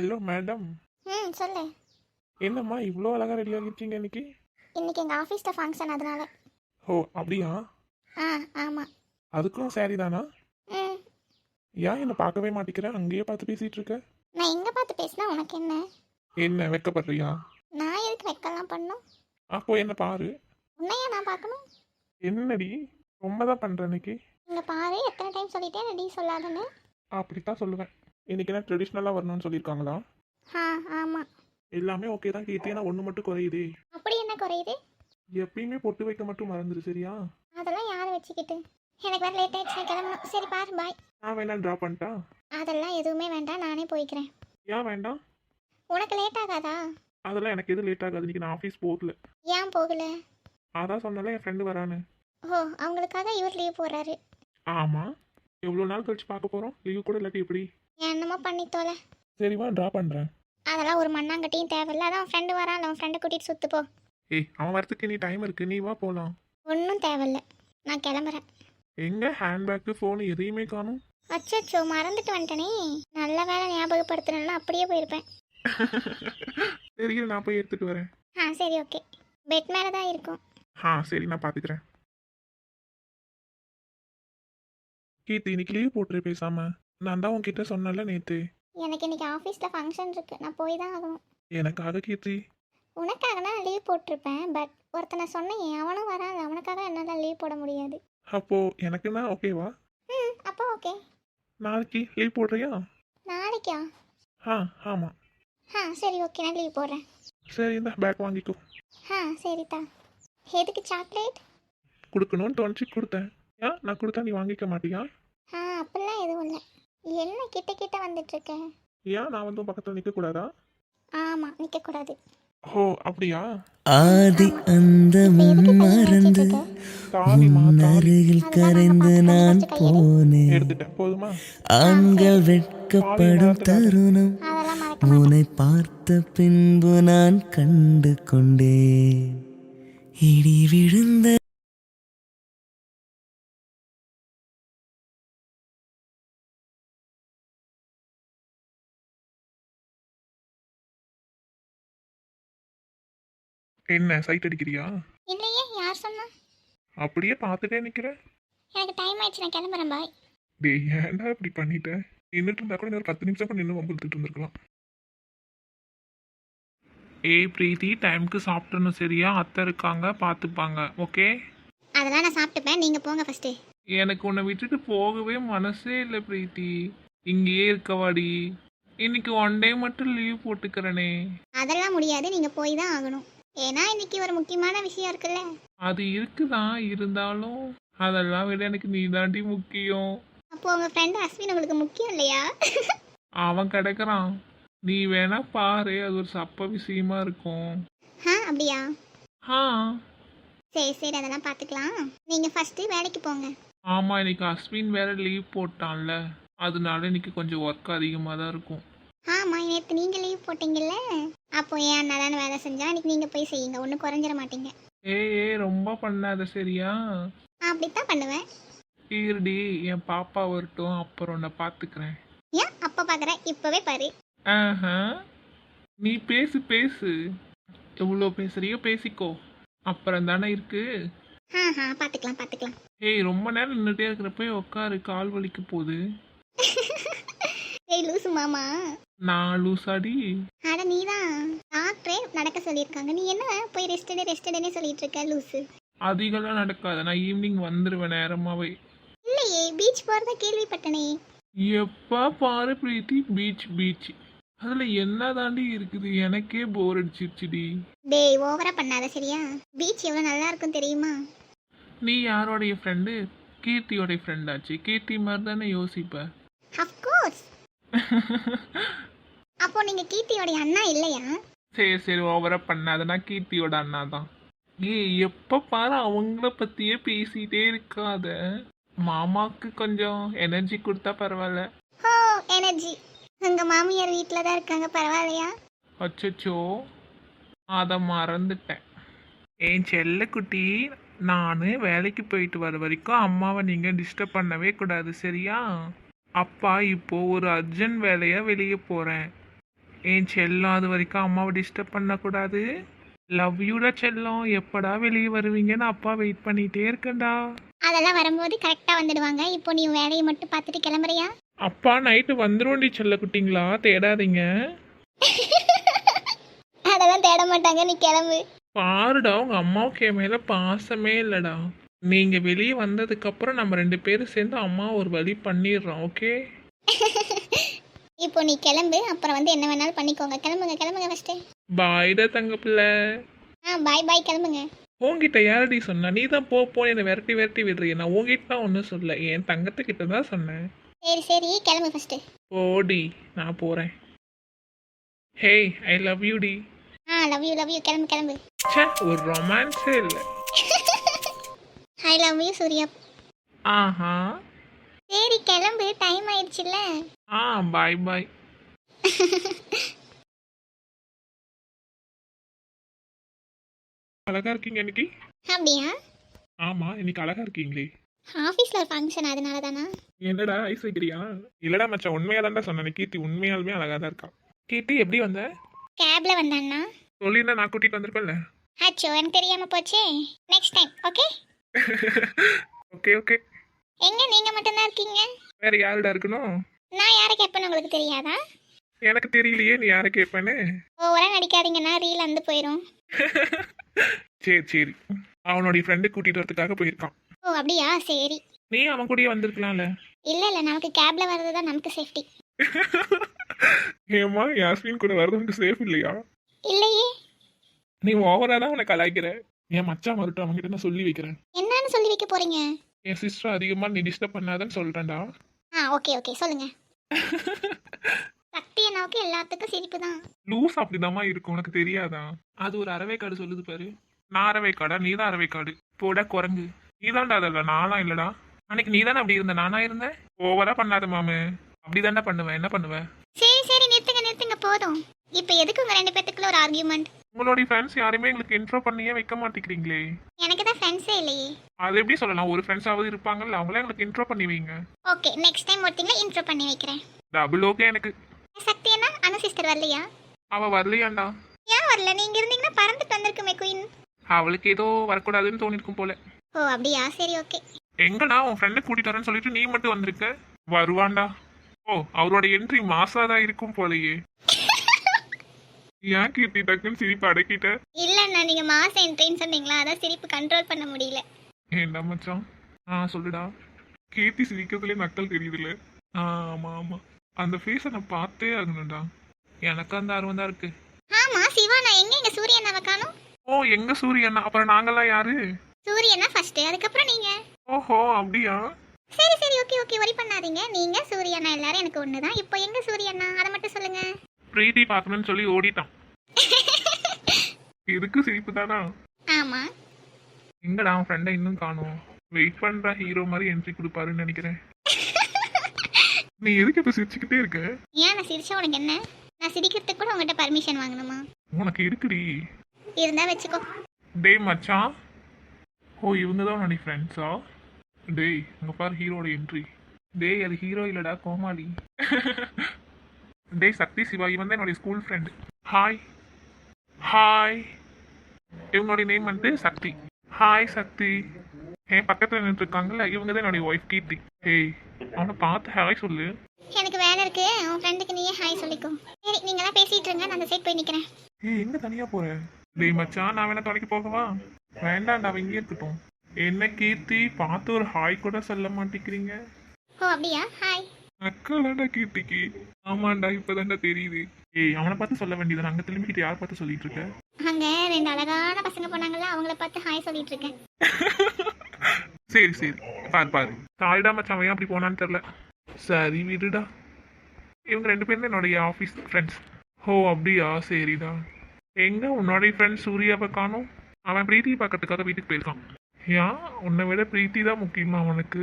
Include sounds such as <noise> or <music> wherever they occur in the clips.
Hello madam ம் சொல்லு. என்னம்மா இவ்வளோ அழகாக ரெடி ஆகிருக்கீங்க இன்னைக்கு? இன்னைக்கு எங்கள் ஆஃபீஸில் ஃபங்க்ஷன் அதனால. ஓ அப்படியா? ஆ ஆமாம் அதுக்கும் சாரி தானா? ம். ஏன் என்னை பார்க்கவே மாட்டேங்கிறேன் அங்கேயே பார்த்து பேசிகிட்டு இருக்க. நான் எங்கே பார்த்து பேசினா உனக்கு என்ன? என்ன வெக்கப்படுறியா? நான் எதுக்கு வைக்கலாம் பண்ணும்? அப்போ என்ன பாரு. உன்னையா நான் பார்க்கணும்? என்னடி ரொம்ப தான் பண்ணுற இன்னைக்கு? இங்கே பாரு எத்தனை டைம் சொல்லிட்டேன் ரெடி சொல்லாதன்னு. அப்படித்தான் சொல்லுவேன். இன்னைக்கு என்ன ட்ரெடிஷ்னலாக வரணும்னு சொல்லியிருக்காங்களா? ஆ ஆமாம் எல்லாமே ஓகே தான் கீர்த்தி. ஆனால் ஒன்று மட்டும் குறையுதே. அப்படி என்ன குறையுது? எப்பயுமே பொட்டு வைக்க மட்டும் மறந்துரு சரியா? அதெல்லாம் யார் வச்சுக்கிட்டு? எனக்கு வேறு லேட் ஆயிடுச்சு கிளம்பணும். சரி பாரு பாய் நான் வேணா ட்ரா பண்ணிட்டா? அதெல்லாம் எதுவுமே வேண்டாம் நானே போய்க்கிறேன். ஏன் வேண்டாம்? உனக்கு லேட் ஆகாதா? அதெல்லாம் எனக்கு எதுவும் லேட் ஆகாது. இன்னைக்கு நான் ஆஃபீஸ் போகல. ஏன் போகல? அதான் சொன்னால என் ஃப்ரெண்டு வரான்னு. ஓ அவங்களுக்காக இவர் லீவ் போடுறாரு. ஆமாம் எவ்வளோ நாள் கழிச்சு பார்க்க போகிறோம் லீவ் கூட இல்லாட்டி எப்படி? என்னமோ பண்ணி தொலை சரிவா ட்ரா பண்ணுறேன் அதெல்லாம் ஒரு மண்ணாங்கட்டியும் தேவையில்ல. அதான் உன் ஃப்ரெண்டு வரான். அவன் ஃப்ரெண்டை கூட்டிகிட்டு சுத்து போ. ஏய் அவன் வரத்துக்கு நீ டைம் இருக்கு. நீ வா போகலாம் ஒன்றும் தேவையில்ல. நான் கிளம்புறேன். எங்கே? ஹேண்ட்பேக்கு ஃபோனு எதையுமே காணும். அச்சோ மறந்துட்டு வந்துட்டனே. நல்ல வேலை ஞாபகப்படுத்துனா அப்படியே போயிருப்பேன். <laughs> சரி இரு, நான் போய் எடுத்துட்டு வரேன். ஆ சரி ஓகே. பெட் மேலே தான் இருக்கும். ஆ சரி நான் பார்த்துக்கிறேன் கீர்த்தி இன்னைக்கு லீவ் போட்டுரு பேசாம. நான் தான் உன்கிட்ட சொன்னல நேத்து. எனக்கு இன்னைக்கு ஆஃபீஸில் ஃபங்க்ஷன் இருக்கு. நான் போய் தான் ஆகணும். எனக்காக கீர்த்தி. உனக்காக நான் லீவ் போட்டிருப்பேன். பட் ஒருத்தனை சொன்னேன் அவனும் வராது. அவனுக்காக என்னால் லீவ் போட முடியாது. அப்போ எனக்குன்னா ஓகேவா ம் அப்போ ஓகே நாளைக்கு லீவ் போடுறியா? நாளைக்கா? ஆ ஆமாம் ஆ சரி ஓகே நான் லீவ் போடுறேன். சரி இந்த பேக் வாங்கிக்கோ. ஆ சரிதா. எதுக்கு சாக்லேட் கொடுக்கணும்னு தோணுச்சு கொடுத்தேன். ஏன்? நான் கொடுத்தா நீ வாங்கிக்க மாட்டியா? ஆ அப்படிலாம் எதுவும் இல்லை. என்ன கிட்ட கிட்ட வந்துட்டு இருக்க ஏன் நான் வந்து பக்கத்தில் நிற்கக்கூடாதா ஆமாம் நிற்கக்கூடாது ஓ அப்படியா? ஆதி அந்தமும் மறந்து அருகில் கரைந்து நான் போனேன். ஆண்கள் வெட்கப்படும் தருணம். உன்னை பார்த்த பின்பு நான் கண்டு கொண்டேன். இடி விழுந்த என்ன சைட் அடிக்கிறியா? இல்லையே யார் சொன்னா? அப்படியே பார்த்துட்டே நிக்கிற. எனக்கு டைம் ஆயிடுச்சு நான் கிளம்புறேன் பாய் டேய் ஏன்டா இப்படி பண்ணிட்ட? நின்றுட்டு இருந்தா கூட இன்னொரு பத்து நிமிஷம் கூட நின்று வம்புழுத்துட்டு இருந்திருக்கலாம். ஏய் பிரீத்தி டைம்க்கு சாப்பிட்டணும் சரியா? அத்தை இருக்காங்க பார்த்துப்பாங்க ஓகே அதெல்லாம் நான் சாப்பிட்டுப்பேன் நீங்கள் போங்க ஃபஸ்ட்டு எனக்கு உன்னை விட்டுட்டு போகவே மனசே இல்லை பிரீத்தி. இங்கேயே இருக்கவாடி. இன்னைக்கு ஒன் டே மட்டும் லீவ் போட்டுக்கிறனே. அதெல்லாம் முடியாது நீங்கள் போய் தான் ஆகணும். ஏன்னா இன்னைக்கு ஒரு முக்கியமான விஷயம் இருக்குல்ல? அது இருக்குதான் இருந்தாலும் அதெல்லாம் விட எனக்கு நீ தாண்டி முக்கியம். அப்போ உங்கள் ஃப்ரெண்டு அஸ்வின் உங்களுக்கு முக்கியம் இல்லையா? அவன் கிடக்குறான். நீ வேணா பாரு அது ஒரு சப்ப விஷயமா இருக்கும். ஆ அப்படியா? ஆ சரி சரி அதெல்லாம் பார்த்துக்கலாம் நீங்கள் ஃபஸ்ட்டு வேலைக்கு போங்க. ஆமா இன்னைக்கு அஸ்வின் வேற லீவ் போட்டான்ல. அதனால இன்னைக்கு கொஞ்சம் ஒர்க் அதிகமாக தான் இருக்கும். ஆமாம் நேற்று நீங்கள் லீவ் போட்டீங்கல்ல? அப்போ ஏன் அண்ணா தானே வேலை செஞ்சா இன்னைக்கு நீங்கள் போய் செய்யுங்க ஒன்றும் குறைஞ்சிட மாட்டீங்க. ஏய் ஏய் ரொம்ப பண்ணாத சரியா? அப்படித்தான் பண்ணுவேன். இருடி என் பாப்பா வரட்டும் அப்புறம் உன்னை பார்த்துக்கிறேன் ஏன்? அப்போ பார்க்குறேன் இப்போவே பாரு. ஆஹா. நீ பேசு பேசு. எவ்வளோ பேசுறியோ பேசிக்கோ. அப்புறம் தானே இருக்கு. ஆ ஆ பார்த்துக்கலாம் பார்த்துக்கலாம் ஏய் ரொம்ப நேரம் நின்றுட்டே இருக்கிறப்ப உட்காரு கால் வலிக்க போகுது. <laughs> ஏய் லூசு மாமா. நான் லூசாடி. அட நீ தான் டாக்டரே நடக்க சொல்லியிருக்காங்க. நீ என்ன போய் ரெஸ்ட் எடு ரெஸ்ட் எடுனே சொல்லிட்டு இருக்க லூசு? அதிகம்லாம் நடக்காது. நான் ஈவினிங் வந்துடுவேன் நேரமாவே. இல்லையே பீச் போகிறத கேள்விப்பட்டனே. எப்போ பாரு பிரீத்தி பீச் பீச் அதில் என்ன தாண்டி இருக்குது? எனக்கே போர் அடிச்சிருச்சுடி. டேய் ஓவரா பண்ணாத சரியா? பீச் எவ்வளோ நல்லா இருக்கும் தெரியுமா? நீ யாரோடைய ஃப்ரெண்டு கீர்த்தியோடைய ஃப்ரெண்டாச்சு கீர்த்தி மாதிரி தானே யோசிப்ப. அஃப்கோர்ஸ் அப்போ நீங்கள் கீர்த்தியோடைய அண்ணா இல்லையா? சரி சரி ஓவராக பண்ணாதனா கீர்த்தியோட அண்ணா தான் ஏய் எப்போ பாரு அவங்கள பற்றியே பேசிட்டே இருக்காத. மாமாவுக்கு கொஞ்சம் எனர்ஜி கொடுத்தா பரவாயில்ல. ஓ எனர்ஜி உங்கள் மாமியார் வீட்டில் தான் இருக்காங்க பரவாயில்லையா? அச்சச்சோ. அதை மறந்துட்டேன். என் செல்லக்குட்டி நான் வேலைக்கு போயிட்டு வர வரைக்கும் அம்மாவை நீங்கள் டிஸ்டர்ப் பண்ணவே கூடாது சரியா? அப்பா இப்போ ஒரு அர்ஜென்ட் வேலையாக வெளியே போகிறேன் ஏன் செல்லம் அது வரைக்கும் அம்மாவை டிஸ்டர்ப் பண்ணக்கூடாது? லவ் யூடா செல்லம் எப்படா வெளியே வருவீங்கன்னு அப்பா வெயிட் பண்ணிட்டே இருக்கேன்டா. அதெல்லாம் வரும்போது கரெக்டாக வந்துடுவாங்க. இப்போ நீ வேலையை மட்டும் பார்த்துட்டு கிளம்புறியா? அப்பா நைட்டு வந்துருவோண்டி செல்ல குட்டிங்களா தேடாதீங்க. அதெல்லாம் தேட மாட்டாங்க. நீ கிளம்பு. பாருடா உங்க அம்மாவுக்கு என் மேல பாசமே இல்லடா. நீங்க வெளியே வந்ததுக்கு அப்புறம் நம்ம ரெண்டு பேரும் சேர்ந்து அம்மா ஒரு வழி பண்ணிடுறோம் ஓகே? <laughs> இப்போ நீ கிளம்பு அப்புறம் வந்து என்ன வேணாலும் பண்ணிக்கோங்க. கிளம்புங்க கிளம்புங்க ஃபஸ்ட்டு பாய்டா தங்க பிள்ளை. ஆ பாய் பாய் கிளம்புங்க. உன்கிட்ட யாரடி சொன்னா? நீ தான் போ போ என்னை விரட்டி விரட்டி விடுறீங்க நான் உன்கிட்ட தான் ஒன்றும் சொல்ல என் தங்கத்துக்கிட்ட தான் சொன்னேன். சரி சரி கிளம்பு ஃபஸ்ட்டு போடி நான் போறேன். ஹேய் ஐ லவ் யூ டி. ஆ லவ் யூ லவ் யூ கிளம்பு கிளம்பு. ச்சே ஒரு ரொமான்ஸே இல்லை. I love you Surya. ஆஹா. சரி கிளம்பு. டைம் ஆயிடுச்சுல்ல? ஆ பாய் பாய் அழகா இருக்கீங்க இன்னைக்கு? அப்படியா? ஆமா இன்னைக்கு அழகா இருக்கீங்களே. ஆஃபீஸில் ஒரு ஃபங்க்ஷன் அதனால தானா என்னடா ஐஸ் வைக்கிறியா? இல்லடா மச்சான் உண்மையா தான்டா சொன்னேன் கீர்த்தி உண்மையாலுமே அழகா தான் இருக்கா. கீர்த்தி எப்படி வந்த? கேப்ல வந்தான்னா? சொல்லியிருந்தா நான் கூட்டிட்டு வந்திருப்பேன்ல. அச்சோ எனக்கு தெரியாம போச்சே. Next time okay okay okay. எங்க? நீங்க மட்டும்தான் இருக்கீங்க? வேற யாருடா இருக்கணும்? நான் யாரை கேட்பேன்னு உங்களுக்கு தெரியாதா? எனக்கு தெரியலையே நீ யாரை கேட்பேன்னு. ஓவரா நடிக்காதீங்கன்னா ரீல் வந்து போயிடும் சரி சரி. அவனுடைய ஃப்ரெண்டு கூட்டிட்டு வரதுக்காக போயிருக்கான். ஓ அப்படியா? சரி. நீ அவன் கூடயே வந்திருக்கலாம்ல? இல்ல இல்ல நமக்கு கேப்ல வர்றது தான் நமக்கு சேஃப்டி ஏமா யாஸ்மின் கூட வர்றது உனக்கு சேஃப் இல்லையா? இல்லையே. நீ ஓவரா தான் உனக்கு கலாய்க்கிற. என் மச்சான் மறுட்டு அவன்கிட்ட நான் சொல்லி வைக்கிறேன். என்னன்னு சொல்லி வைக்க போறீங்க? என் சிஸ்டர் அதிகமா நீ டிஸ்டர்ப் பண்ணாதன்னு சொல்றேன்டா. ஆ ஓகே ஓகே சொல்லுங்க. சக்தி அண்ணாவுக்கு எல்லாத்துக்கும் சிரிப்பு தான் லூஸ் அப்படிதாம்மா இருக்கும் உனக்கு தெரியாதா? அது ஒரு அரவைக்காடு சொல்லுது பாரு. நான் அரவைக்காடா நீ தான் அரவைக்காடு போடா குரங்கு. நீதான்டா அதல்ல நானா இல்லடா. அன்னைக்கு நீ தானே அப்படி இருந்த நானா இருந்தேன் ஓவரா பண்ணாத மாமு. அப்படிதான்டா பண்ணுவேன் என்ன பண்ணுவேன் சரி சரி நிறுத்துங்க நிறுத்துங்க போதும். இப்போ எதுக்கு உங்க ரெண்டு பேத்துக்குள்ள ஒரு ஆர்கியூமெண்ட் உங்களுடைய ஃப்ரெண்ட்ஸ் யாருமே எங்களுக்கு இன்ட்ரோ பண்ணியே வைக்க மாட்டேங்கிறீங்களே. எனக்கு தான் ஃப்ரெண்ட்ஸே இல்லையே. அது எப்படி சொல்லலாம்? ஒரு ஃப்ரெண்ட்ஸாவது இருப்பாங்கல்ல அவங்களே எங்களுக்கு இன்ட்ரோ பண்ணி வைங்க. ஓகே நெக்ஸ்ட் டைம் ஒருத்தங்கள இன்ட்ரோ பண்ணி வைக்கிறேன். டபுள் ஓகே எனக்கு. சக்தி அண்ணா அனு சிஸ்டர் வரலையா? அவ வரலையாண்டா. ஏன் வரல? நீங்க இருந்தீங்கன்னா பறந்துட்டு வந்திருக்குமே குயின் அவளுக்கு ஏதோ வரக்கூடாதுன்னு தோணிருக்கும் போல. ஓ அப்படியா? சரி ஓகே எங்கடா உன் ஃப்ரெண்டை கூட்டிட்டு வரேன்னு சொல்லிட்டு நீ மட்டும் வந்திருக்க? வருவான்டா ஓ அவரோட என்ட்ரி மாசாதான் இருக்கும் போலயே. ஏன் கீர்த்தி டக்குன்னு சிரிப்பு அடக்கிட்ட? இல்லைண்ணா நீங்க மாச என்ட்ரின்னு சொன்னீங்களா? அதான் சிரிப்பு கண்ட்ரோல் பண்ண முடியல. ஏண்டா மச்சான்? ஆ சொல்லுடா. கீர்த்தி சிரிக்கிறதுலே நக்கல் தெரியுதுல்ல. ஆ ஆமா ஆமா. அந்த ஃபேஸை நான் பார்த்தே ஆகணும்டா. எனக்கு அந்த ஆர்வம் தான் இருக்கு. ஆமா சிவா நான் எங்க எங்க சூரியனாவை காணும்? ஓ எங்க சூரியன் அப்புறம் நாங்கெல்லாம் யாரு? சூரியனா ஃபர்ஸ்ட் அதுக்கப்புறம் நீங்க. ஓஹோ அப்படியா? சரி சரி ஓகே ஓகே வரி பண்ணாதீங்க. நீங்க சூரியனா எல்லாரும் எனக்கு ஒண்ணுதான். இப்போ எங்க சூரியனா அதை மட்டும் சொல்லுங்க. பிரீத்தி பார்க்கணும்னு சொல்லி ஓடிட்டான். இதுக்கு சிரிப்பு தானா? ஆமா. எங்கடா அவன் ஃப்ரெண்டை இன்னும் காணோம். வெயிட் பண்ற ஹீரோ மாதிரி என்ட்ரி கொடுப்பாருன்னு நினைக்கிறேன். நீ எதுக்கு இப்ப சிரிச்சுக்கிட்டே இருக்க? ஏன் நான் சிரிச்சா உனக்கு என்ன? நான் சிரிக்கிறதுக்கு கூட உங்ககிட்ட பர்மிஷன் வாங்கணுமா? உனக்கு இருக்குடி. இருந்தா வச்சுக்கோ. டேய் மச்சான் ஓ இவங்க தான் உன்னுடைய ஃப்ரெண்ட்ஸா டேய் அங்க பாரு ஹீரோட என்ட்ரி டேய் அது ஹீரோ இல்லடா கோமாளி. டேய் சக்தி சிவா இவன் தான் என்னுடைய ஸ்கூல் ஃப்ரெண்டு ஹாய் ஹாய் இவங்களுடைய நேம் வந்து சக்தி. ஹாய் சக்தி. என் பக்கத்தில் நின்றுட்டு இருக்காங்கல்ல இவங்க தான் என்னுடைய ஒய்ஃப் கீர்த்தி. ஏய் அவனை பார்த்து ஹாய் சொல்லு. எனக்கு வேலை இருக்கு. உன் ஃப்ரெண்டுக்கு நீயே ஹாய் சொல்லிக்கோ. சரி நீங்களாம் பேசிட்டு இருங்க. நான் அந்த சைட் போய் நிக்கிறேன். ஏய் எங்க தனியா போற? டேய் மச்சான் நான் வேணா துணைக்கு போகவா? வேண்டாம்டா அவன் இங்கே இருக்கட்டும். என்ன கீர்த்தி பார்த்து ஒரு ஹாய் கூட சொல்ல மாட்டேங்கிறீங்க. ஓ அப்படியா? ஹாய் அக்காலாண்டா கீர்த்திக்கு. ஆமாண்டா இப்பதான்டா தெரியுது. ஏய் அவனை பார்த்து சொல்ல வேண்டியது அங்க திரும்பிக்கிட்டு யார் பார்த்து சொல்லிட்டு இருக்க? அங்க ரெண்டு அழகான பசங்க போனாங்கல்ல அவங்கள பார்த்து ஹாய் சொல்லிட்டு இருக்கேன். <laughs> சரி சரி. பாரு பாரு. தாய்டா மச்சான் ஏன் அப்படி போனான்னு தெரியல. சரி விடுடா. இவங்க ரெண்டு பேரும் என்னுடைய ஆஃபீஸ் ஃப்ரெண்ட்ஸ் ஓ அப்படியா? சரிடா. எங்க உன்னோடைய ஃப்ரெண்ட் சூர்யாவை காணோம்? அவன் பிரீத்தி பார்க்கறதுக்காக வீட்டுக்கு போயிருக்கான். ஏன்? உன்னை விட பிரீத்தி தான் முக்கியமா அவனுக்கு?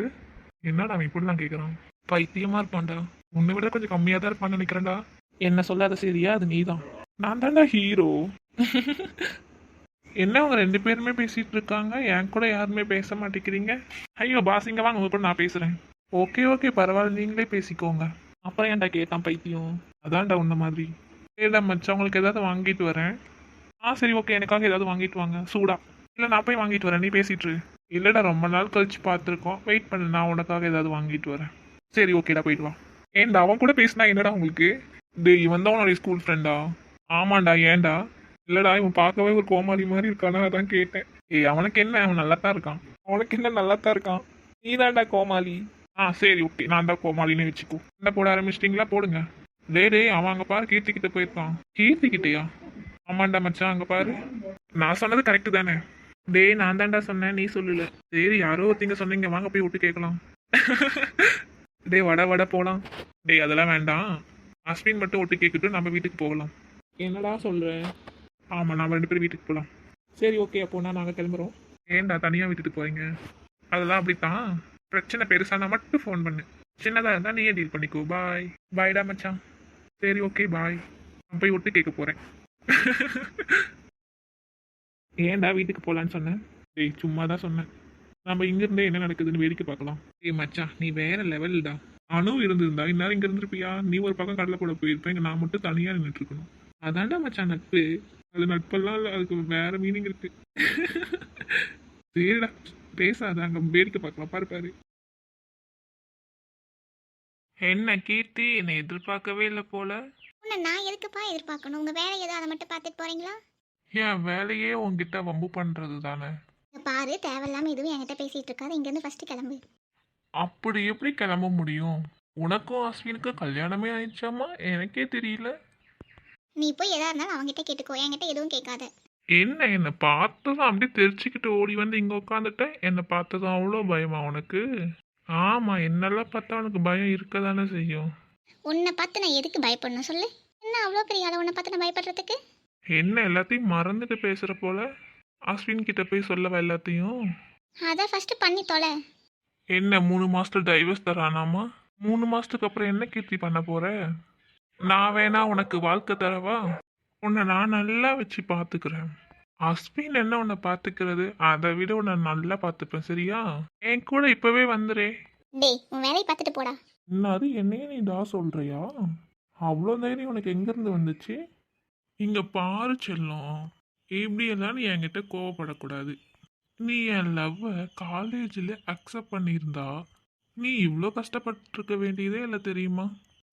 என்னடா அவன் இப்படிலாம் கேட்குறான் பைத்தியமா இருப்பான்டா. உன்னை விட கொஞ்சம் கம்மியாக தான் இருப்பான்னு நினைக்கிறேன்டா. என்ன சொல்லாத சரியா அது நீதான். நான் தான்டா ஹீரோ என்ன அவங்க ரெண்டு பேருமே பேசிட்டு இருக்காங்க? என் கூட யாருமே பேச மாட்டேங்கிறீங்க? ஐயோ பாஸ் வாங்க. உங்க கூட நான் பேசுறேன். ஓகே ஓகே பரவாயில்ல. நீங்களே பேசிக்கோங்க. அப்புறம் ஏன்டா கேட்டான் பைத்தியம்? அதான்டா உன்ன மாதிரி. சரிடா மச்சவங்களுக்கு உங்களுக்கு ஏதாவது வாங்கிட்டு வரேன். ஆ சரி ஓகே எனக்காக ஏதாவது வாங்கிட்டு வாங்க. சூடா. இல்லை நான் போய் வாங்கிட்டு வரேன். நீ பேசிட்டு இல்லைடா ரொம்ப நாள் கழிச்சு பார்த்துருக்கோம். வெயிட் பண்ணு. நான் உனக்காக ஏதாவது வாங்கிட்டு வரேன். சரி ஓகேடா போயிட்டு வா. ஏன்டா அவன் கூட பேசினா என்னடா உங்களுக்கு? டே இவன் தான் உன்னோட ஸ்கூல் ஃப்ரெண்டா ஆமாண்டா ஏன்டா? இல்லடா இவன் பார்க்கவே ஒரு கோமாளி மாதிரி இருக்கானா அதான் கேட்டேன். ஏய் அவனுக்கு என்ன? அவன் நல்லா தான் இருக்கான். அவனுக்கு என்ன? நல்லா தான் இருக்கான். நீ தான்டா கோமாளி. ஆ சரி ஓகே நான் தான் கோமாளின்னு வச்சுக்கோ. என்ன போட ஆரம்பிச்சிட்டிங்களா? போடுங்க. டே டேய் அவன் அங்கே பாரு கீர்த்தி கிட்ட போயிருக்கான். கீர்த்தி ஆமாண்டா மச்சான் அங்கே பாரு. நான் சொன்னது கரெக்டு தானே? டேய் நான் தான்டா சொன்னேன் நீ சொல்லல. சரி யாரோ ஒருத்தங்க சொன்னீங்க. வாங்க போய் விட்டு கேட்கலாம். <laughs> டேய் வட வட போலாம். டேய் அதெல்லாம் வேண்டாம். அஸ்வின் மட்டும் ஒட்டு கேட்கட்டும் நம்ம வீட்டுக்கு போகலாம். என்னடா சொல்ற? ஆமா நாம ரெண்டு பேரும் வீட்டுக்கு போகலாம் சரி ஓகே அப்போனா நாங்க கிளம்புறோம். ஏன்டா தனியா விட்டுட்டு போறீங்க? அதெல்லாம் அப்படித்தான். பிரச்சனை பெருசானா மட்டும் ஃபோன் பண்ணு சின்னதா இருந்தா நீயே டீல் பண்ணிக்கோ. பாய் பாய்டா மச்சான். சரி ஓகே பாய் நான் போய் ஒட்டு கேட்க போறேன். ஏன்டா வீட்டுக்கு போகலான்னு சொன்னேன்? டேய் சும்மா தான் சொன்னேன். நம்ம இங்கிருந்தே என்ன நடக்குதுன்னு வேடிக்கை பார்க்கலாம். ஏய் மச்சான் நீ வேற லெவல்டா அணு இருந்திருந்தா இந்நேரம் இங்க இருந்திருப்பியா? நீ ஒரு பக்கம் கடலை போட போயிருப்ப இங்க நான் மட்டும் தனியா நின்றுட்டு இருக்கணும் அதான்டா மச்சான் நட்பு. அது நட்பெல்லாம் இல்ல அதுக்கு வேற மீனிங் இருக்கு. சரிடா பேசாத அங்க வேடிக்கை பார்க்கலாம் பாரு பாரு. என்ன கீர்த்தி என்னை எதிர்பார்க்கவே இல்லை போல. உன்னை நான் எதுக்குப்பா எதிர்பார்க்கணும்? உங்கள் வேலை ஏதோ அதை மட்டும் பார்த்துட்டு போகிறீங்களா என் வேலையே உன்கிட்ட வம்பு பண்றது தானே பாரு தேவையில்லாமல் எதுவும் என்கிட்ட பேசிகிட்டு இருக்காது. இங்கேருந்து ஃபஸ்ட்டு கிளம்பு. அப்படி எப்படி கிளம்ப முடியும்? உனக்கும் அஸ்வினுக்கும் கல்யாணமே ஆயிடுச்சாமா எனக்கே தெரியல. நீ போய் எதா இருந்தாலும் அவங்ககிட்ட கேட்டுக்கோ. என்கிட்ட எதுவும் கேட்காத. என்ன என்னை பார்த்ததும் அப்படியே தெரிச்சுக்கிட்டு ஓடி வந்து இங்கே உட்காந்துட்டேன் என்னை பார்த்ததும் அவ்வளோ பயமா உனக்கு? ஆமாம் என்னெல்லாம் பார்த்தா உனக்கு பயம் இருக்க தானே செய்யும். உன்னை பார்த்து நான் எதுக்கு பயப்படணும் சொல்லு. என்ன அவ்வளோ பெரிய ஆளை உன்னை பார்த்து நான் பயப்படுறதுக்கு? என்ன எல்லாத்தையும் மறந்துட்டு பேசுகிற போல? அஸ்வின் கிட்ட போய் சொல்லவா எல்லாத்தையும்? அதான் ஃபஸ்ட்டு பண்ணி தொலை. என்ன மூணு மாசத்துல டைவர்ஸ் தரானாமா? மூணு மாசத்துக்கு அப்புறம் என்ன கீர்த்தி பண்ண போற? நான் வேணா உனக்கு வாழ்க்கை தரவா? உன்னை நான் நல்லா வச்சு பாத்துக்கிறேன். அஸ்வின் என்ன உன்னை பாத்துக்கிறது? அதை விட உன்னை நல்லா பாத்துப்பேன் சரியா? என் கூட இப்பவே வந்துரே. டேய் உன் வேலையை பார்த்துட்டு போடா. என்னது என்னையே நீ டா சொல்றியா? அவ்வளோ தைரியம் உனக்கு எங்கேருந்து வந்துச்சு? இங்க பாரு செல்லம். இப்படியெல்லாம் நீ என்கிட்ட கோவப்படக்கூடாது. நீ என் லவ்வை காலேஜில் அக்செப்ட் பண்ணியிருந்தா நீ இவ்வளோ கஷ்டப்பட்டிருக்க வேண்டியதே இல்லை தெரியுமா?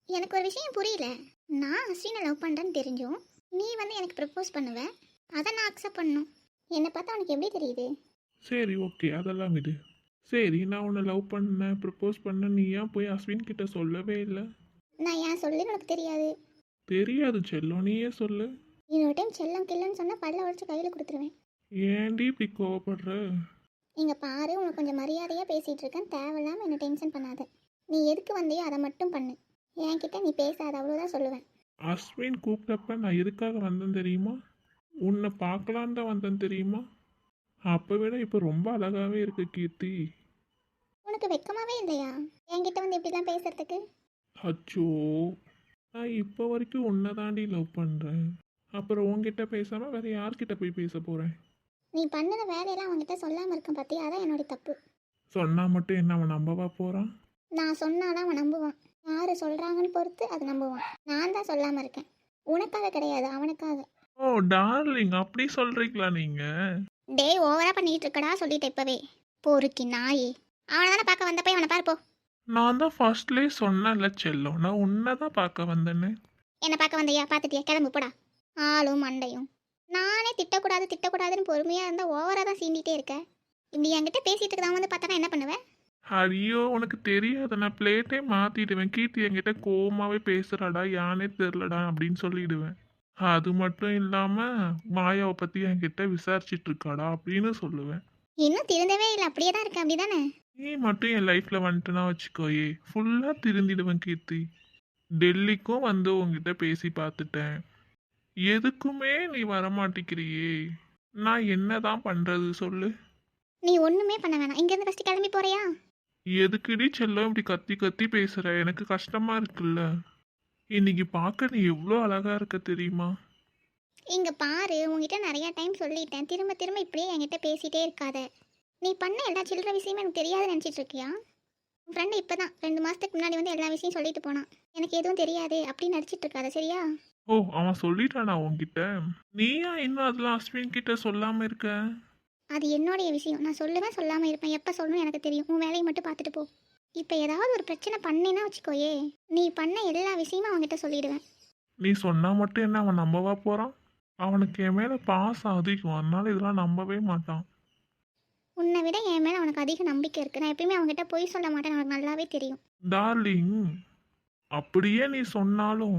எனக்கு ஒரு விஷயம் புரியல. நான் அஸ்வினை லவ் பண்ணுறேன்னு தெரிஞ்சும் நீ வந்து எனக்கு ப்ரப்போஸ் பண்ணுவ அதை நான் அக்செப்ட் பண்ணணும் என்னை பார்த்தா உனக்கு எப்படி தெரியுது? சரி ஓகே அதெல்லாம் விடு. சரி நான் உன்னை லவ் பண்ணேன் ப்ரப்போஸ் பண்ண நீ ஏன் போய் அஸ்வின் கிட்ட சொல்லவே இல்லை? நான் ஏன் சொல்லுன்னு உனக்கு தெரியாது. தெரியாது செல்லம் நீயே சொல்லு. இன்னொரு டைம் செல்லம் கில்லன்னு சொன்னால் பல்ல உடச்சு கையில் கொடுத்துருவேன். ஏன்டி இப்படி கோவப்படுற? இங்கே பாரு உனக்கு கொஞ்சம் மரியாதையாக பேசிகிட்டு இருக்கேன். தேவையில்லாமல் என்னை டென்ஷன் பண்ணாத. நீ எதுக்கு வந்தியோ அதை மட்டும் பண்ணு. என்கிட்ட நீ பேசாத அவ்வளோதான் சொல்லுவேன். அஸ்வின் கூப்பிட்டப்ப நான் எதுக்காக வந்தேன் தெரியுமா? உன்னை பார்க்கலான்னு தான் வந்தேன் தெரியுமா? அப்போ விட இப்போ ரொம்ப அழகாவே இருக்கு கீர்த்தி. உனக்கு வெக்கமாவே இல்லையா? என்கிட்ட வந்து இப்படிலாம் பேசுறதுக்கு? அச்சோ நான் இப்போ வரைக்கும் உன்னை தாண்டி லவ் பண்ணுறேன் அப்புறம் உன்கிட்ட பேசாமல் வேற யார்கிட்ட போய் பேச போகிறேன் நீ பண்ணின வேலையெல்லாம் அவன்கிட்ட சொல்லாமல் இருக்கேன் பார்த்தியா அதான் என்னோட தப்பு. சொன்னா மட்டும் என்ன அவன் நம்பவா போகிறான் நான் சொன்னாதான் அவன் நம்புவான். யார் சொல்கிறாங்கன்னு பொறுத்து அது நம்புவான். நான் தான் சொல்லாமல் இருக்கேன். உனக்காக கிடையாது அவனுக்காக. ஓ டார்லிங் அப்படி சொல்கிறீங்களா நீங்கள் டேய் ஓவரா பண்ணிட்டு இருக்கடா சொல்லிட்டு இப்பவே. பொறுக்கி நாயே. அவனை தானே பார்க்க வந்தப்ப அவனை பாரு போ. நான் தான் ஃபர்ஸ்ட்லேயே சொன்னேன்ல செல்லம் நான் உன்னை தான் பார்க்க வந்தேன்னு. என்னை பார்க்க வந்தியா? பார்த்துட்டியா? கிளம்பு போடா. ஆளும் மண்டையும். நானே திட்டக்கூடாது திட்டக்கூடாதுன்னு பொறுமையாக இருந்தால் ஓவராக தான் சீண்டிகிட்டே இருக்க. இப்படி என்கிட்ட பேசிட்டு இருக்கதான் வந்து பார்த்தா என்ன பண்ணுவேன் ஐயோ உனக்கு தெரியாது? நான் பிளேட்டே மாத்திடுவேன். கீர்த்தி என்கிட்ட கோவமாவே பேசுறாடா யானே தெரிலடா அப்படின்னு சொல்லிடுவேன். அது மட்டும் இல்லாம மாயாவை பத்தி என்கிட்ட விசாரிச்சிட்டு இருக்காடா அப்படின்னு சொல்லுவேன். இன்னும் திருந்தவே இல்லை. அப்படியே தான் இருக்க. அப்படி தானே நீ மட்டும் என் லைஃப்ல வந்துட்டுனா வச்சுக்கோயே. ஃபுல்லா திருந்திடுவேன் கீர்த்தி. டெல்லிக்கும் வந்து உன்கிட்ட பேசி பார்த்துட்டேன். எதுக்குமே நீ வரமாட்டிக்கிறியே. நான் என்னதான் பண்றது சொல்லு. நீ ஒன்றுமே பண்ண வேணாம். இங்கேருந்து ஃபஸ்ட்டு கிளம்பி போறியா? எதுக்குடி செல்லம் இப்படி கத்தி கத்தி பேசுற? எனக்கு கஷ்டமா இருக்குல்ல. இன்னைக்கு பார்க்க நீ எவ்வளோ அழகா இருக்க தெரியுமா? இங்கே பாரு உங்ககிட்ட நிறையா டைம் சொல்லிட்டேன். திரும்ப திரும்ப இப்படியே என்கிட்ட பேசிட்டே இருக்காத. நீ பண்ண எல்லா சில்லற விஷயமும் எனக்கு தெரியாதுன்னு நினச்சிட்டு இருக்கியா? உன் ஃப்ரெண்டு இப்போ தான் ரெண்டு மாதத்துக்கு முன்னாடி வந்து எல்லா விஷயம் சொல்லிட்டு போனான். எனக்கு எதுவும் தெரியாது அப்படின்னு நடிச்சிட்டு இருக்காத சரியா? ஓ அவன் சொல்லிட்டானா உன்கிட்ட? நீயா இன்னும் அதெல்லாம் அஸ்வின் கிட்ட சொல்லாம இருக்க? அது என்னுடைய விஷயம். நான் சொல்லுவேன் சொல்லாமல் இருப்பேன். எப்போ சொல்லணும் எனக்கு தெரியும். உன் வேலையை மட்டும் பார்த்துட்டு போ. இப்போ ஏதாவது ஒரு பிரச்சனை பண்ணேன்னா வச்சுக்கோயே. நீ பண்ண எல்லா விஷயமும் அவன்கிட்ட சொல்லிடுவேன். நீ சொன்னா மட்டும் என்ன அவன் நம்பவா போறான்? அவனுக்கு என் மேல பாசம் அதிகம். அதனால இதெல்லாம் நம்பவே மாட்டான். உன்னை விட என் மேலே அவனுக்கு அதிக நம்பிக்கை இருக்குது நான் எப்பயுமே அவன்கிட்ட பொய் சொல்ல மாட்டேன். எனக்கு நல்லாவே தெரியும். டார்லிங் அப்படியே நீ சொன்னாலும்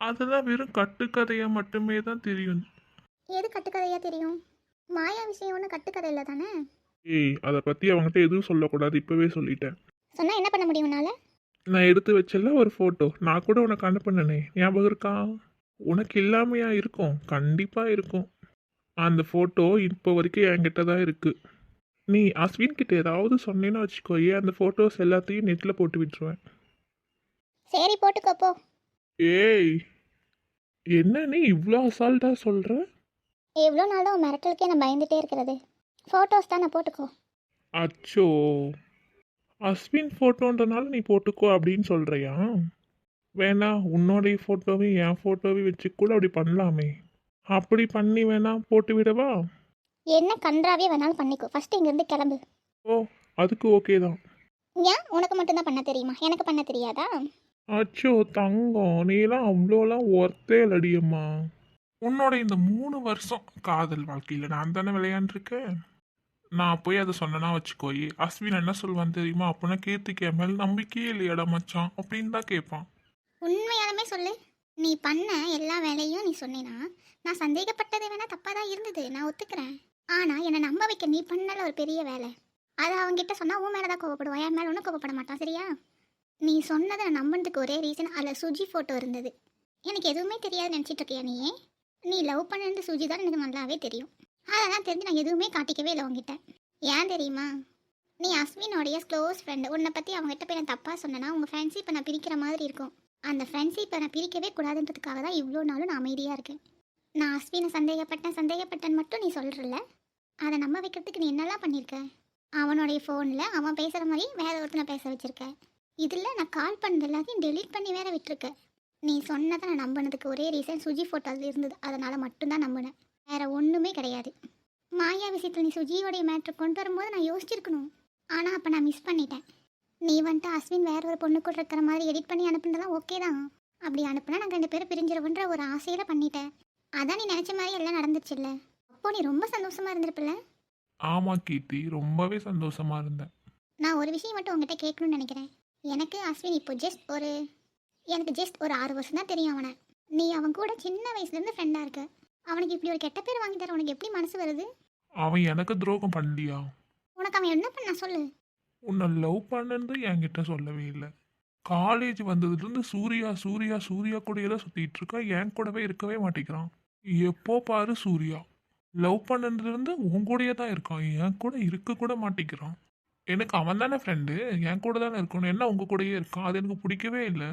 அதெல்லாம் வெறும் கட்டுக்கதையா மட்டுமே தான் தெரியும். எது கட்டுக்கதையாக தெரியும்? மாயா விஷயம் ஒன்றும் கட்டுக்கதை இல்லை தானே? ஏய் அதை பத்தி அவங்ககிட்ட எதுவும் சொல்லக்கூடாது இப்பவே சொல்லிட்டேன். சொன்னால் என்ன பண்ண முடியும் உன்னால? நான் எடுத்து வச்சல ஒரு ஃபோட்டோ நான் கூட உனக்கு அனுப்பினே ஞாபகம் இருக்கா? உனக்கு இல்லாமையா இருக்கும். கண்டிப்பாக இருக்கும். அந்த ஃபோட்டோ இப்போ வரைக்கும் என்கிட்ட தான் இருக்கு. நீ அஸ்வின் கிட்ட ஏதாவது சொன்னேன்னு வச்சுக்கோயே அந்த ஃபோட்டோஸ் எல்லாத்தையும் நெட்டில் போட்டு விட்டுருவேன். சரி போட்டுக்கோ போ. ஏய் என்ன நீ இவ்வளோ அசால்ட்டாக சொல்கிற எவ்வளோ நாள் தான் உன் மிரட்டலுக்கே நான் பயந்துட்டே இருக்கிறது. ஃபோட்டோஸ் தானே போட்டுக்கோ. அச்சோ அஸ்வின் ஃபோட்டோன்றனால நீ போட்டுக்கோ அப்படின்னு சொல்கிறியா வேணா உன்னோடைய ஃபோட்டோவையும் என் ஃபோட்டோவையும் வச்சு கூட அப்படி பண்ணலாமே. அப்படி பண்ணி வேணா போட்டு விடவா? என்ன கன்றாவே வேணாலும் பண்ணிக்கோ. ஃபஸ்ட்டு இங்கேருந்து கிளம்பு. ஓ அதுக்கு ஓகே தான். ஏன்? உனக்கு மட்டும்தான் பண்ண தெரியுமா? எனக்கு பண்ண தெரியாதா? அச்சோ தங்கம் நீலாம் அவ்வளோலாம் ஒர்த்தே இல்லடியம்மா. உன்னோட இந்த மூணு வருஷம் காதல் வாழ்க்கையில் நான் தானே விளையாண்டுருக்கேன்? நான் போய் அதை சொன்னேன்னா வச்சுக்கோயி அஸ்வின் என்ன சொல்லுவான் தெரியுமா? அப்படின்னா கீர்த்திக்கு என் மேல் நம்பிக்கையே இல்லையாடா மச்சான் அப்படின்னு தான் கேட்பான். உண்மையாலுமே சொல்லு. நீ பண்ண எல்லா வேலையும் நீ சொன்னேனா நான் சந்தேகப்பட்டது வேணா தப்பாக தான் இருந்தது நான் ஒத்துக்கிறேன். ஆனால் என்னை நம்ப வைக்க நீ பண்ணல ஒரு பெரிய வேலை. அதை அவங்ககிட்ட சொன்னால் உன் மேலே தான் கோவப்படுவான் என் மேலே ஒன்றும் கோவப்பட மாட்டான் சரியா? நீ சொன்னதை நான் நம்பினதுக்கு ஒரே ரீசன் அதில் சுஜி ஃபோட்டோ இருந்தது. எனக்கு எதுவுமே தெரியாது நினச்சிட்டு இருக்கியா நீ? நீ லவ் பண்ணது சுஜி தான் எனக்கு நல்லாவே தெரியும். அதெல்லாம் தெரிஞ்சு நான் எதுவுமே காட்டிக்கவே இல்லை உங்ககிட்ட ஏன் தெரியுமா? நீ அஸ்வினோடைய க்ளோஸ் ஃப்ரெண்டு உன்னை பற்றி அவங்ககிட்ட போய் நான் தப்பாக சொன்னேன்னா உங்கள் ஃப்ரெண்ட்ஷிப்பை நான் பிரிக்கிற மாதிரி இருக்கும். அந்த ஃப்ரெண்ட்ஷிப்பை நான் பிரிக்கவே கூடாதுன்றதுக்காக தான் இவ்வளோ நாளும் நான் அமைதியாக இருக்கேன். நான் அஸ்வினை சந்தேகப்பட்டேன் சந்தேகப்பட்டேன்னு மட்டும் நீ சொல்கிறல்ல அதை நம்ப வைக்கிறதுக்கு நீ என்னெல்லாம் பண்ணியிருக்க? அவனுடைய ஃபோனில் அவன் பேசுகிற மாதிரி வேற ஒருத்தனை பேச வச்சுருக்கேன் இதில் நான் கால் பண்ணது எல்லாத்தையும் டெலீட் பண்ணி வேற விட்டுருக்க நீ சொன்னதை நான் நம்பினதுக்கு ஒரே ரீசன் சுஜி ஃபோட்டோ இருந்தது. அதனால் மட்டும்தான் நம்பினேன். வேற ஒன்றுமே கிடையாது. மாயா விஷயத்தில் நீ சுஜியோடைய மேட்ரு கொண்டு வரும்போது நான் யோசிச்சிருக்கணும். ஆனால் அப்போ நான் மிஸ் பண்ணிட்டேன். நீ வந்துட்டு அஸ்வின் வேற ஒரு பொண்ணு கூட இருக்கிற மாதிரி எடிட் பண்ணி அனுப்புனதெல்லாம் ஓகே தான். அப்படி அனுப்புனா நாங்கள் ரெண்டு பேரும் பிரிஞ்சிருவோன்ற ஒரு ஆசையில் பண்ணிட்டேன். அதான் நீ நினச்ச மாதிரி எல்லாம் நடந்துச்சுல்ல. அப்போ நீ ரொம்ப சந்தோஷமா இருந்திருப்பில்ல? ஆமா கீர்த்தி ரொம்பவே சந்தோஷமா இருந்தேன். நான் ஒரு விஷயம் மட்டும் உங்ககிட்ட கேட்கணும்னு நினைக்கிறேன். எனக்கு அஸ்வின் இப்போ ஜஸ்ட் ஒரு எனக்கு ஜஸ்ட் ஒரு ஆறு வருஷம் தான் தெரியும் அவனை. நீ அவன் கூட சின்ன வயசுலேருந்து ஃப்ரெண்டாக இருக்க. அவனுக்கு இப்படி ஒரு கெட்ட பேர் வாங்கி தர உனக்கு எப்படி மனசு வருது? அவன் எனக்கு துரோகம் பண்ணலையா? உனக்கு அவன் என்ன பண்ண சொல்லு? உன்னை லவ் பண்ணது என்கிட்ட சொல்லவே இல்லை. காலேஜ் வந்ததுலேருந்து சூர்யா சூர்யா சூர்யா கூடயே தான் சுற்றிட்டு இருக்கா. என் கூடவே இருக்கவே மாட்டேங்கிறான். எப்போ பாரு சூர்யா. லவ் பண்ணதுலேருந்து உன் கூடயே தான் இருக்கான். என் கூட இருக்க கூட மாட்டேங்கிறான். எனக்கு அவன் தானே ஃப்ரெண்டு என் கூட தானே இருக்கணும். என்ன உங்க கூடயே இருக்கான்? அது எனக்கு பிடிக்கவே இல்லை.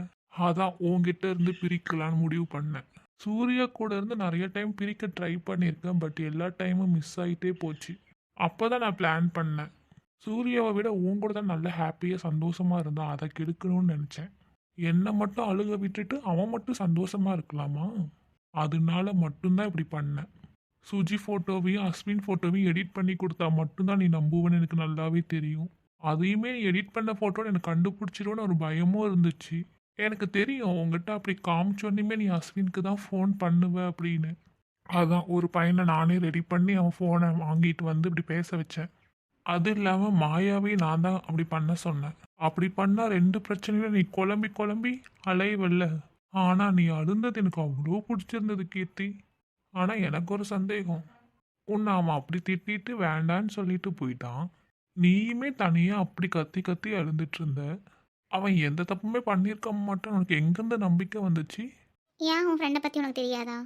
அதான் உங்ககிட்ட இருந்து பிரிக்கலான்னு முடிவு பண்ணேன். சூர்யா கூட இருந்து நிறைய டைம் பிரிக்க ட்ரை பண்ணியிருக்கேன் பட் எல்லா டைமும் மிஸ் ஆகிட்டே போச்சு. அப்போ தான் நான் பிளான் பண்ணேன். சூர்யாவை விட உன் கூட தான் நல்ல ஹாப்பியாக சந்தோஷமாக இருந்தான் அதை கெடுக்கணும்னு நினச்சேன். என்னை மட்டும் அழுக விட்டுட்டு அவன் மட்டும் சந்தோஷமாக இருக்கலாமா? அதனால மட்டும்தான் இப்படி பண்ணேன். சுஜி ஃபோட்டோவையும் அஸ்வின் ஃபோட்டோவையும் எடிட் பண்ணி கொடுத்தா மட்டும்தான் நீ நம்புவேன்னு எனக்கு நல்லாவே தெரியும். அதையுமே எடிட் பண்ண ஃபோட்டோன்னு எனக்கு கண்டுபிடிச்சிருவோன்னு ஒரு பயமும் இருந்துச்சு. எனக்கு தெரியும் உங்ககிட்ட அப்படி காமிச்சோன்னுமே நீ அஸ்வினுக்கு தான் ஃபோன் பண்ணுவ அப்படின்னு. அதான் ஒரு பையனை நானே ரெடி பண்ணி அவன் ஃபோனை வாங்கிட்டு வந்து இப்படி பேச வச்சேன். அது இல்லாமல் மாயாவே நான் தான் அப்படி பண்ண சொன்னேன். அப்படி பண்ணால் ரெண்டு பிரச்சனையில நீ குழம்பி குழம்பி அலைவல்ல. ஆனால் நீ அழுந்தது எனக்கு அவ்வளோ பிடிச்சிருந்தது கீர்த்தி. ஆனால் எனக்கு ஒரு சந்தேகம். உன்னை அவன் அப்படி திட்டிட்டு வேண்டான்னு சொல்லிட்டு போயிட்டான். நீயுமே தனியாக அப்படி கத்தி கத்தி அழுந்துட்டு இருந்த. அவன் எந்த தப்புமே பண்ணியிருக்க மாட்டான் உனக்கு எங்கேருந்து நம்பிக்கை வந்துச்சு? ஏன் உன் ஃப்ரெண்டை பற்றி உனக்கு தெரியாதா?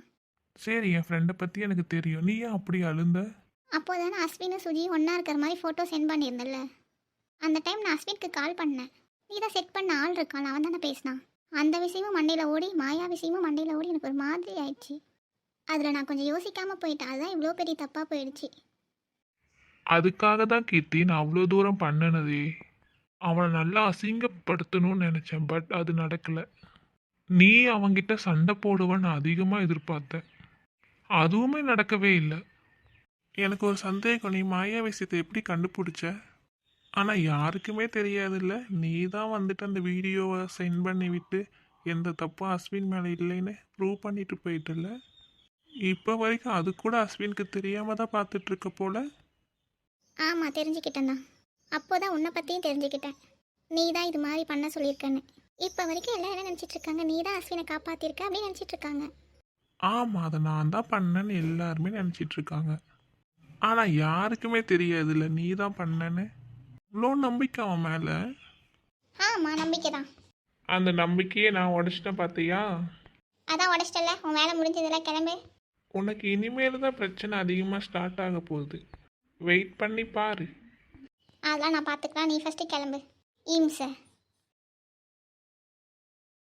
சரி என் ஃப்ரெண்டை பற்றி எனக்கு தெரியும். நீ ஏன் அப்படி அழுந்த? அப்போ தானே அஸ்வினும் சுஜி ஒன்றா இருக்கிற மாதிரி ஃபோட்டோ சென்ட் பண்ணியிருந்தல்ல? அந்த டைம் நான் அஸ்வினுக்கு கால் பண்ணேன். நீ தான் செட் பண்ண ஆள் இருக்கான். அவன் தானே பேசினான். அந்த விஷயமும் மண்டையில் ஓடி மாயா விஷயமும் மண்டையில் ஓடி எனக்கு ஒரு மாதிரி ஆயிடுச்சு. அதில் நான் கொஞ்சம் யோசிக்காமல் போயிட்டேன். அதுதான் இவ்வளோ பெரிய தப்பாக போயிடுச்சு. அதுக்காக தான் கீர்த்தி நான் அவ்வளோ தூரம் பண்ணினதே. அவனை நல்லா அசிங்கப்படுத்தணும்னு நினச்சேன் பட் அது நடக்கலை. நீ அவங்கிட்ட சண்டை போடுவன்னு அதிகமாக எதிர்பார்த்த அதுவுமே நடக்கவே இல்லை. எனக்கு ஒரு சந்தேகம் நீ மாயா விஷயத்தை எப்படி கண்டுபிடிச்ச? ஆனால் யாருக்குமே தெரியாதுல்ல நீ தான் வந்துட்டு அந்த வீடியோவை சென்ட் பண்ணி விட்டு எந்த தப்பும் அஸ்வின் மேலே இல்லைன்னு ப்ரூவ் பண்ணிட்டு போயிட்டுல இப்போ வரைக்கும் அது கூட அஸ்வினுக்கு தெரியாம தான் பார்த்துட்டு இருக்க போல? ஆமாம் தெரிஞ்சுக்கிட்டேன் தான். அப்போ தான் உன்னை பற்றியும் தெரிஞ்சுக்கிட்டேன். நீ தான் இது மாதிரி பண்ண சொல்லியிருக்கேன்னு. இப்போ வரைக்கும் எல்லாம் என்ன நினச்சிட்டு இருக்காங்க நீ தான் அஸ்வினை காப்பாற்றிருக்க அப்படின்னு நினச்சிட்டு இருக்காங்க ஆமாம் அதை நான் தான் பண்ணேன்னு எல்லாருமே நினச்சிட்டு இருக்காங்க ஆனால் யாருக்குமே தெரியாதுல்ல நீ தான் பண்ணேன்னு. இவ்வளோ நம்பிக்கை அவன் மேலே. ஆமாம் நம்பிக்கை தான். அந்த நம்பிக்கையை நான் உடச்சிட்டேன் பார்த்தியா அதான் உடச்சிட்டல உன் வேலை முடிஞ்சதில்ல கிளம்பு. உனக்கு இனிமேல் தான் பிரச்சனை அதிகமாக ஸ்டார்ட் ஆக போகுது. வெயிட் பண்ணி பாரு. அதெல்லாம் நான் பார்த்துக்கலாம் நீ ஃபஸ்ட்டு கிளம்பு. சார்